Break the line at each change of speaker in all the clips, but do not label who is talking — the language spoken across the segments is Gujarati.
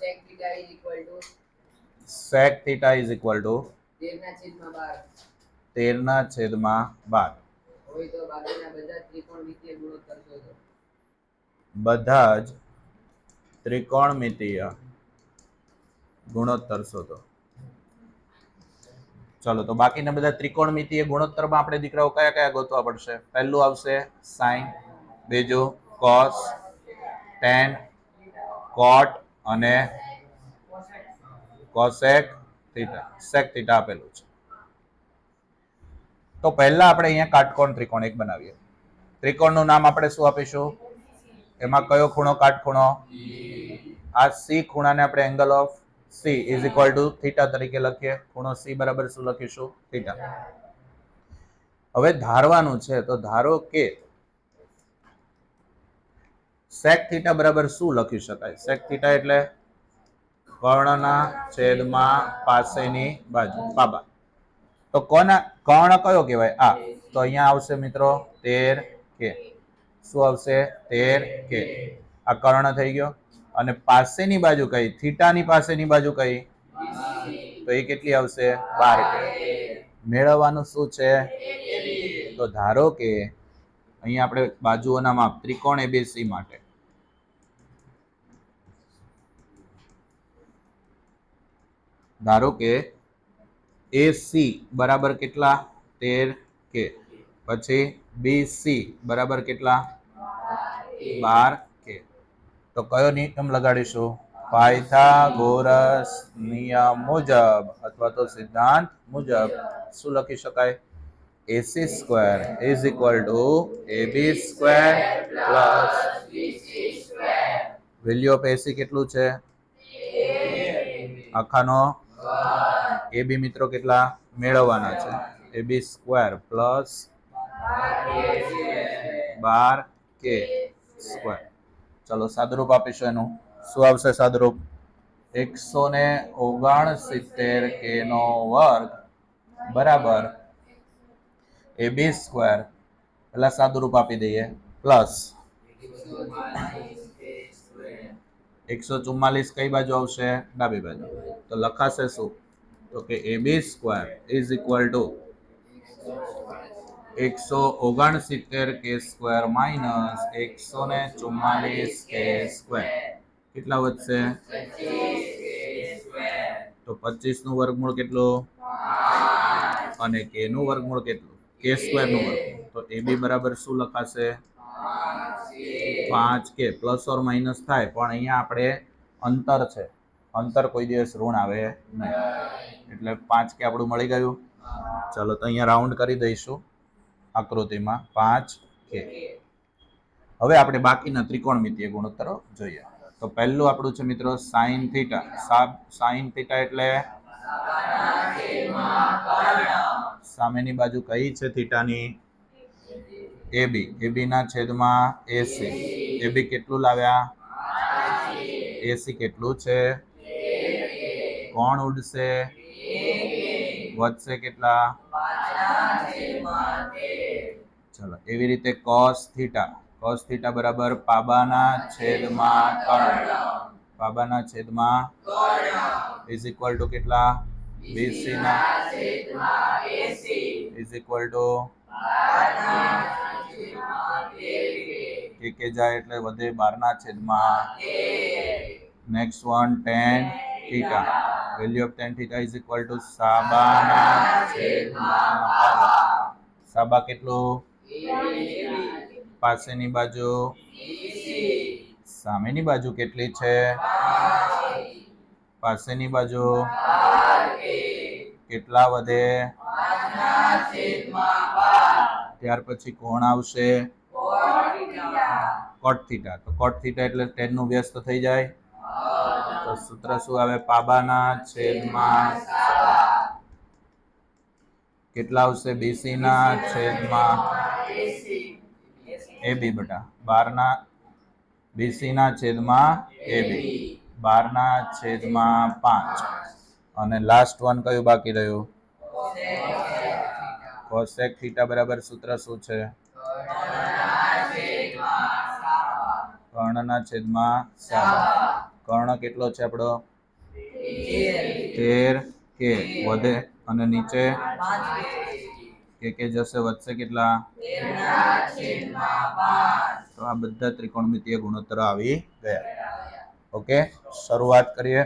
sec theta is equal to
sec theta is equal to
તેરના છેદમાં બાર.
તેરના છેદમાં બાર.
હોય તો બાકીના બધા ત્રિકોણમિતિય ગુણોત્તર શોધો.
બધા જ ત્રિકોણમિતિય ગુણોત્તર શોધો. ચલો તો બાકીના બધા ત્રિકોણમિતિય ગુણોત્તરમાં આપણે દીકરાઓ કયા કયા ગોતવા પડશે? પહેલું આવશે સાઈન બીજું કોસ ટેન કોટ અને કોસેક થીટા સેક થીટા આપેલું છે. તો પહેલા આપણે અહીંયા કાટકોણ ત્રિકોણ એક બનાવીએ. ત્રિકોણનું નામ આપણે શું આપીશું? એમાં કયો ખૂણો કાટખૂણો? આ સી ખૂણાને આપણે angle of C is equal to theta તરીકે લખીએ. ખૂણો સી બરાબર શું લખીશું? થીટા હવે ધારવાનું છે, તો ધારો કે સેક થીટા બરાબર શું લખી શકાય? સેક થીટા એટલે કર્ણના છેદમાં પાસેની બાજુ, પાબા. તો કોના, કર્ણ કયો કહેવાય? આ. તો અહીંયા આવશે મિત્રો તેર કે. શું આવશે? તેર કે. આ કર્ણ થઈ ગયો. અને પાસેની બાજુ કઈ? થીટાની પાસેની બાજુ કઈ? તો એ કેટલી આવશે? બાર કે. મેળવવાનું શું છે? તો ધારો કે અહીંયા આપણે બાજુઓના માપ ત્રિકોણ એબીસી માટે ધારો કે એ સી બરાબર કેટલા? તેર કે. પછી બી સી બરાબર કેટલા? બાર કે. તો કયો નિયમ લગાડીશું? પાયથાગોરસ નિયમ મુજબ અથવા તો સિદ્ધાંત મુજબ શું લખી શકાય? AC square is equal to AB square plus value of AC કેટલું છે? આખાનો એ બી મિત્રો કેટલા મેળવવાના છે. એ બી સ્ક્વેર પ્લસ બાર કે સ્ક્વેર. ચલો સાદરૂપ આપીશું એનું. શું આવશે સાદરૂપ? એકસો ને ઓગણસિત્તેર કે નો વર્ગ બરાબર એ બી સ્ક્વેર. એટલે સાદુરૂપ આપી દઈએ. પ્લસ એકસો ચુમ્માલીસ કઈ બાજુ આવશે? ડાબી બાજુ. તો લખાશે શું? તો કે A B square is equal to એકસો ઓગણસિત્તેર કે સ્ક્વેર માઇનસ એકસો ને ચુમ્માલીસ કે સ્ક્વેર. કેટલા વધશે? તો પચીસનું વર્ગમૂળ કેટલું? અને કે નું વર્ગમૂળ કેટલું? કે સ્ક્વેરનું વર્ગમૂળ. તો એ બી બરાબર શું લખાશે? પાંચ કે પ્લસ ઓર માઇનસ થાય, પણ અહીંયા આપણે અંતર છે. અંતર કોઈ દિવસ ઋણ આવે નહીં. એટલે પાંચ કે આપણું મળી ગયું. ચલો તો અહીંયા રાઉન્ડ કરી દઈશું આકૃતિમાં. પાંચ કે. હવે આપણે બાકીના ત્રિકોણમિતિય ગુણોત્તરો જોઈએ. તો પહેલું આપણું છે મિત્રો સાઇન થીટા. સાઇન થીટા એટલે? સામેની બાજુ કઈ છે થીટાની? એ બી, એ બીના છેદમાં એસી એ બી કેટલું લાવ્યા? એસી કેટલું છે? કોણ ઉડશે? વધશે કેટલા? ચલો, એવી રીતે કોસ થીટા કોસ થીટા બરાબર પાબાના છેદમાં કર્ણ પાબાના છેદમાં ઇઝ ઇક્વલ ટુ કેટલા? બીસીના ઇઝ ઇક્વલ ટુ કે કે જાય એટલે વધે બારના છેદમાં. Next one tan theta value of tan theta is equal to સાબાના છેદમાં. સાબા કેટલું? પાસેની બાજુ. સામેની બાજુ કેટલી છે? પાસેની બાજુ. કેટલા વધે? ત્યાર પછી કોણ આવશે? Cot theta. તો કોટ થીટા એટલે ટેનનું વ્યસ્ત થઈ જાય. તો સૂત્ર શું આવે? પાબાના છેદમાં કેટલા આવશે? બીસી ના છેદમાં એ બી બટા. બારના બીસી ના છેદમાં એ બી. બારના છેદમાં પાંચ. અને લાસ્ટ વન કયું બાકી રહ્યું? કોસેક થીટા બરાબર સૂત્ર શું છે? કર્ણના છેદમાં સાબા કર્ણ કેટલો છે આપણો? તેર કે વધે અને નીચે? કે કે જશે, વધશે કેટલા? તો આ બધા ત્રિકોણમિતિય ગુણોત્તરો આવી ગયા. ઓકે, શરૂઆત કરીએ.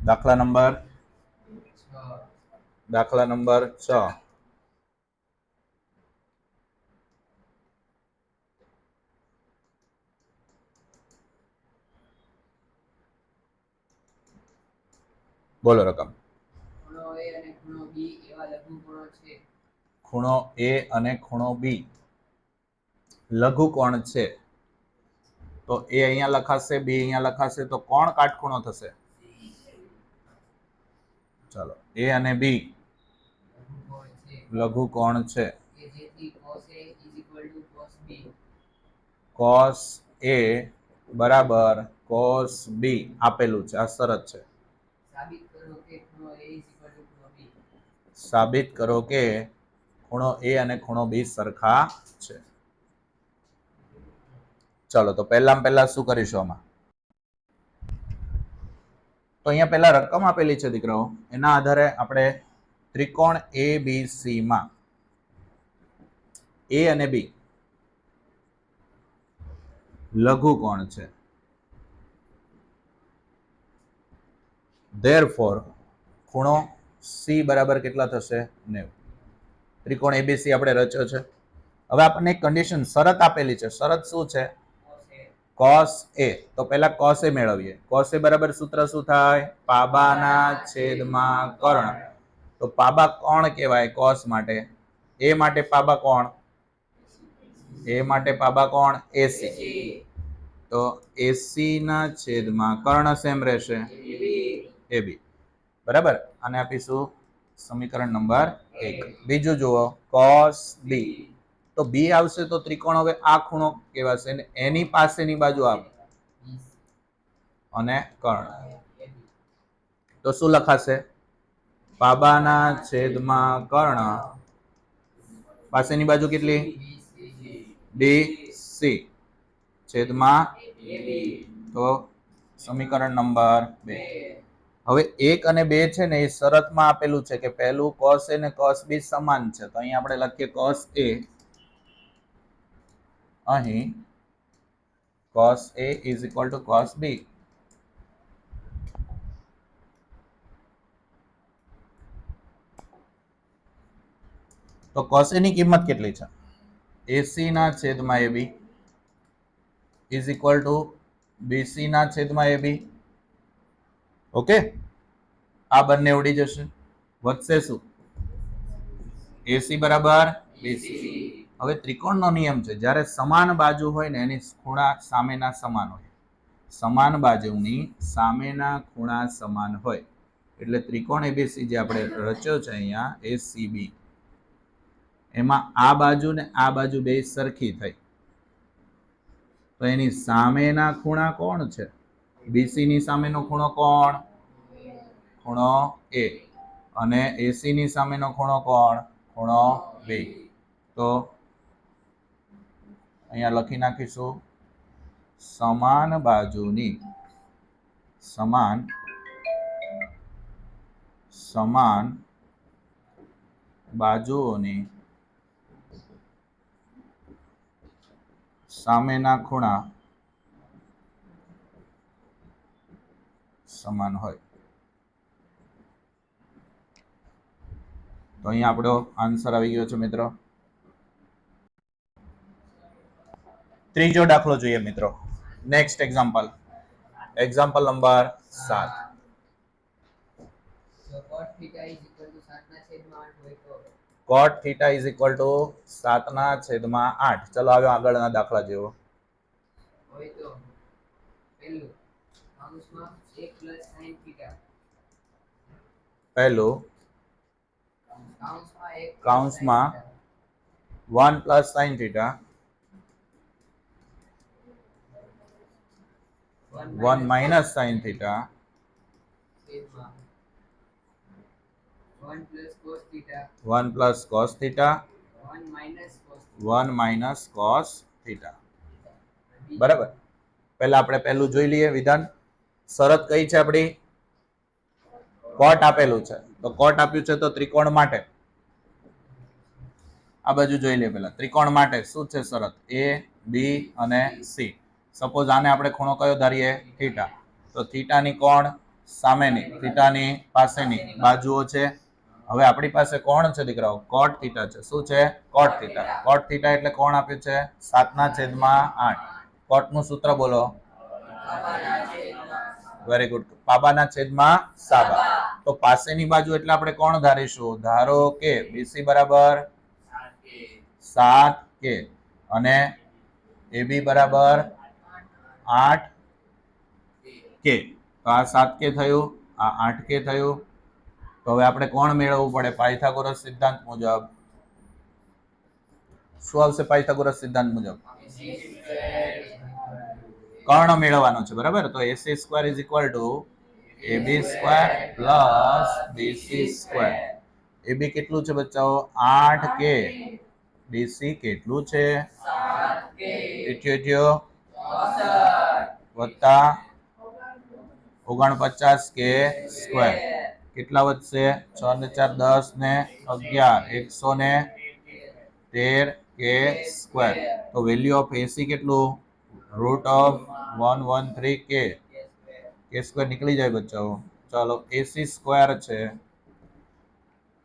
દાખલા નંબર દાખલા નંબર છ. બોલો રકમ.
ખૂણો
એ અને ખૂણો બી લઘુકોણ છે. તો એ અહીંયા લખાશે બી અહીંયા લખાશે તો કોણ કાટખૂણો થશે? ચાલો એ અને બી
લઘુકોણ છે
લઘુકોણ છે
કે જેથી cos A is equal to cos છે
કોસ એ બરાબર કોસ બી આપેલું છે આ શરત છે.
સાબિત કરો કે ખૂણો
એ અને ખૂણો બી સરખા છે. ચલો તો પહેલામાં પહેલા શું કરીશું આમાં? તો અહીંયા પહેલા રકમ આપેલી છે દીકરાઓ. એના આધારે આપણે ત્રિકોણ એ બી સી માં. એ અને બી લઘુકોણ છે. ધેરફોર ખૂણો સી બરાબર કેટલા થશે? નેવું. ત્રિકોણ એબીસી આપણે રચ્યો છે. હવે આપણને એક કન્ડિશન શરત આપેલી છે. શરત શું છે? કોસ એ તો પહેલા કોસે મેળવીએ. cos એ બરાબર સૂત્ર શું થાય? પાબાના છેદમાં કર્ણ. તો પાબા કોણ કહેવાય કોસ માટે? એ માટે પાબા કોણ? એ માટે પાબા કોણ? એસી. તો એસી ના છેદમાં કર્ણ સેમ રહેશે? એ બી. બરાબર? અને આપીશું સમીકરણ નંબર એક. બીજું જુઓ, કોસ બી. તો બી આવશે તો ત્રિકોણ હવે આ ખૂણો કહેવાશે અને એની પાસેની બાજુ આપ અને કર્ણ. તો શું લખાશે? પાબાના છેદમાં કર્ણ. પાસેની બાજુ કેટલી? ડી સી છેદમાં તો સમીકરણ નંબર બે. હવે એક અને બે છે ને એ શરતમાં આપેલું છે કે પહેલું કોસ એ ને કોસ બી સમાન છે. તો અહીં આપણે લખીએ કોસ એ અહીં cos A is equal to cos b. તો કોસ એની કિંમત કેટલી છે? એસીના છેદમાં A B is equal to ના છેદમાં એ બી ઓકે આ બંને ઉડી જશે. વધશે શું? એસી બરાબર બીસી હવે ત્રિકોણનો નિયમ છે, જ્યારે સમાન બાજુ હોય ને એની ખૂણા સામેના સમાન હોય. સમાન બાજુની સામેના ખૂણા સમાન હોય. એટલે ત્રિકોણ એબીસી જે આપણે રચ્યો છે અહીંયા એસીબી એમાં આ બાજુ ને આ બાજુ બે સરખી થઈ. તો એની સામેના ખૂણા કોણ છે? બીસી ની સામેનો ખૂણો કોણ? ખૂણો એ. અને એસી ની સામેનો ખૂણો કોણ? ખૂણો બે. તો અહીંયા લખી નાખીશું. સમાન બાજુની સમાન સમાન બાજુઓની સામેના ખૂણા સમાન હોય. તો અહીંયા આપણો આન્સર આવી ગયો છે મિત્રો. ત્રીજો દાખલો જોઈએ મિત્રો. નેક્સ્ટ એક્ઝામ્પલ એક્ઝામ્પલ નંબર સાત
જો cos theta is equal to 7 ના છેદમાં 8 હોય તો
cot theta is equal to સાતના છેદમાં આઠ ચલો હવે આગળના દાખલા જેવો
પહેલું કૌંસમાં 1 plus sin theta
પહેલું
કૌંસમાં 1
કૌંસમાં one plus sine theta one minus sine theta
છેદમાં 1 plus cos theta
one plus cos theta
1 minus cos
one minus cos theta બરાબર. પહેલા આપણે પહેલું જોઈ લઈએ વિધાન. શરત કઈ છે આપણી? કોટ આપેલું છે. તો કોટ આપ્યું છે તો ત્રિકોણ માટે. આ બાજુ જોઈ લઈએ પહેલા. ત્રિકોણ માટે શું છે શરત? એ બી અને સી સપોઝ આને આપણે ખૂણો કયો ધારીએ? થીટા. તો થીટાની કોણ? સામેની. થીટાની પાસેની. બાજુઓ છે હવે આપણી પાસે કોણ છે દીકરાઓ? કોટ થીટા છે. શું છે? કોટ થીટા કોટ થીટા એટલે કોણ આપ્યું છે? સાતના છેદમાં આઠ. કોટનું સૂત્ર બોલો. વેરી ગુડ પાબાના છેદમાં સાબા. તો પાસેની બાજુ એટલે આપણે કોણ ધારીશું? ધારો કે બીસી બરાબર સાત કે અને એબી બરાબર આઠ કે તો આ સાત કે થયું, આ આઠ કે થયું તો હવે આપણે કોણ મેળવવું પડે? પાયથાગોરસ સિદ્ધાંત મુજબ. શું આવશે પાયથાગોરસ સિદ્ધાંત મુજબ? કર્ણ મેળવવાનો છે, બરાબર? તો AC square is equal to AB square plus BC square. AB કેટલું છે બચ્ચાઓ? આઠ કે. બીસી કેટલું છે? ઇઠ્યોતેર વત્તા ઓગણપચાસ કે સ્ક્વેર. કેટલા વધશે? છ ને ચાર, દસ ને અગિયાર. એકસો ને તેર કે સ્ક્વેર. તો વેલ્યુ ઓફ એસી કેટલું? Root of one one three કે કે સ્ક્વેર નીકળી જાય બચ્ચાઓ. ચાલો એસી સ્ક્વેર છે.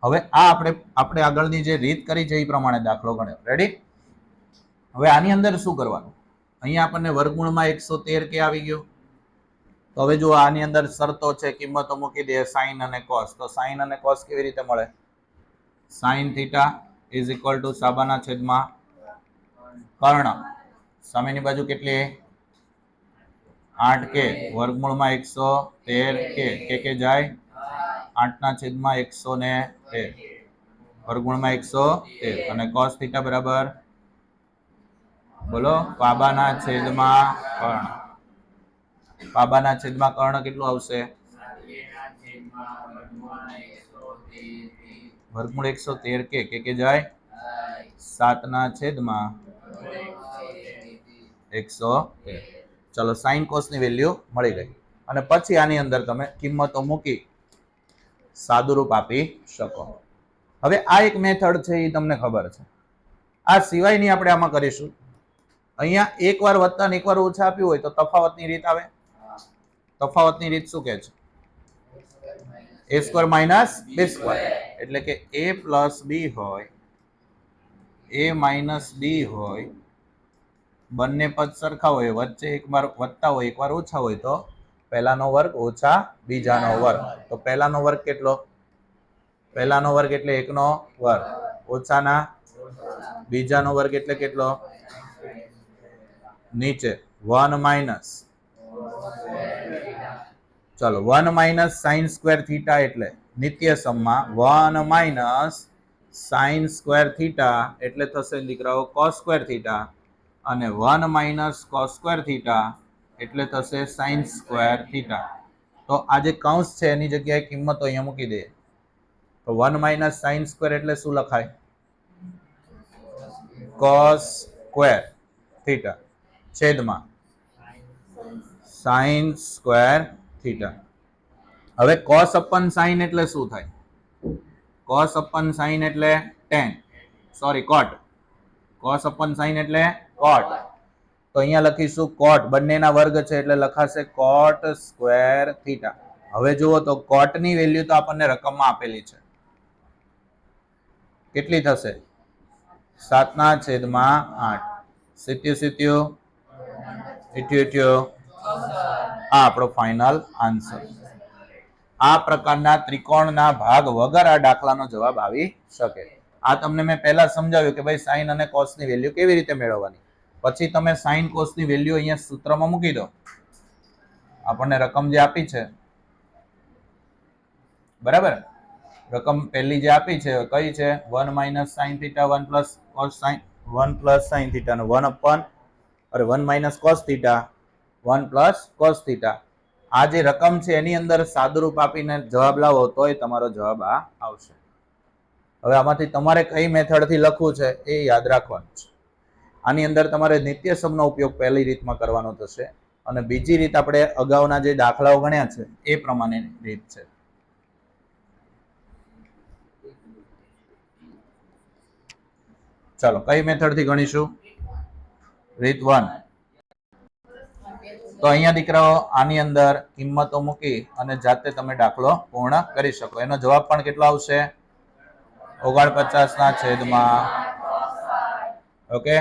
હવે આ આપણે આપણે આગળની જે રીત કરી છે એ પ્રમાણે દાખલો ગણ્યો. રેડી હવે આની અંદર શું કરવાનું? અહીંયા આપણને વર્ગમૂળમાં એકસો તેર કે આવી ગયો. તો હવે જો આની અંદર શરતો છે, કિંમતો મૂકી દે સાઈન અને કોસ તો સાઈન અને કોસ કેવી રીતે મળે? Sine theta is equal to સાબાના છેદમાં કર્ણ. સામેની બાજુ કેટલી આઠ કે. વર્ગમૂળમાં એકસો તેર કે. કે કે જાય? આઠના છેદમાં એકસો ને તેર. વર્ગમૂળમાં એકસો તેર. અને કોસ થીટા બરાબર? બોલો? પાબાના છેદમાં કર્ણ. પાબાના છેદમાં કર્ણ કેટલું આવશે? વર્ગમૂળ એકસો તેર કે કે કે જાય? સાતના છેદમાં એકસો તેર ચલો સાઈન કોસની વેલ્યુ મળી ગઈ. અને પછી આની અંદર તમે કિંમતો મૂકી સાદુરૂપ આપી શકો. હવે આ એક મેથડ છે એ તમને ખબર છે. આ સિવાયની આપણે આમાં કરીશું. અહીંયા એકવાર વત્તા ને એકવાર ઓછા આપ્યું હોય તો તફાવતની રીત આવે. તફાવતની રીત શું કહે છે? A square minus B square એટલે કે એ પ્લસ બી હોય એ માઇનસ બી હોય, બંને પદ સરખા હોય, વચ્ચે એકવાર વધતા હોય એકવાર ઓછા હોય, તો પહેલાનો વર્ગ ઓછા બીજાનો વર્ગ. તો પહેલાનો વર્ગ કેટલો? પહેલાનો વર્ગ એટલે એકનો વર્ગ. ઓછાના બીજાનો વર્ગ એટલે કેટલો? નીચે. વન માઇનસ ચલો one minus sine square theta એટલે નિત્ય સમમાં one minus sine square theta એટલે થશે દીકરાઓ કોસ સ્ક્વેર થીટા અને one minus cos square theta એટલે થશે સાઇન સ્ક્વેર થીટા તો આ જે કૌંસ છે, એની જગ્યાએ કિંમતો અહીંયા મૂકી દે તો વન માઇનસ સાઇન સ્ક્વેર એટલે શું લખાય? કોસ સ્ક્વેર થીટા છેદમાં. Sine square theta. હવે કોસ અપન સાઇન એટલે શું થાય? કોસ અપન સાઇન એટલે tan sorry cot cos upon sine એટલે કોટ તો અહીંયા લખીશું કોટ બંનેના વર્ગ છે એટલે લખાશે કોટ સ્ક્વેર થીટા હવે જુઓ તો કોટની વેલ્યુ તો આપણને રકમમાં આપેલી છે. કેટલી થશે? સાતના છેદમાં આઠ. સિત્યુ સિત્યુ. ઇઠ્યોત્યો આ આપણો ફાઇનલ આન્સર આ પ્રકારના ત્રિકોણના ભાગ વગર આ દાખલાનો જવાબ આવી શકે. આ તમને મેં પહેલા સમજાવ્યું કે ભાઈ સાઈન અને કોસની વેલ્યુ કેવી રીતે મેળવવાની? પછી તમે સાઈન કોસની વેલ્યુ અહીંયા સૂત્રમાં મૂકી દો. આપણને રકમ જે આપી છે. બરાબર? રકમ પહેલી જે આપી છે કઈ છે? One minus sine theta one plus cos sine one plus sine theta one upon અરે one minus cos theta one plus cos theta. આ જે રકમ છે એની અંદર સાદુરૂપ આપીને જવાબ લાવો તોય તમારો જવાબ આ આવશે. હવે આમાંથી તમારે કઈ મેથડથી લખવું છે એ યાદ રાખવાનું છે. આની અંદર તમારે નિત્ય સમનો ઉપયોગ પહેલી રીતમાં કરવાનો થશે અને બીજી રીત આપણે અગાઉના જે દાખલાઓ ગણ્યા છે એ પ્રમાણેની રીત છે. ચાલો, કઈ મેથડથી ગણીશું? રીત વન. તો અહીંયા દીકરાઓ, આની અંદર કિંમતો મૂકી અને જાતે તમે દાખલો પૂર્ણ કરી શકો. એનો જવાબ પણ કેટલો આવશે? ઓગણપચાસ ના છેદમાં. ઓકે?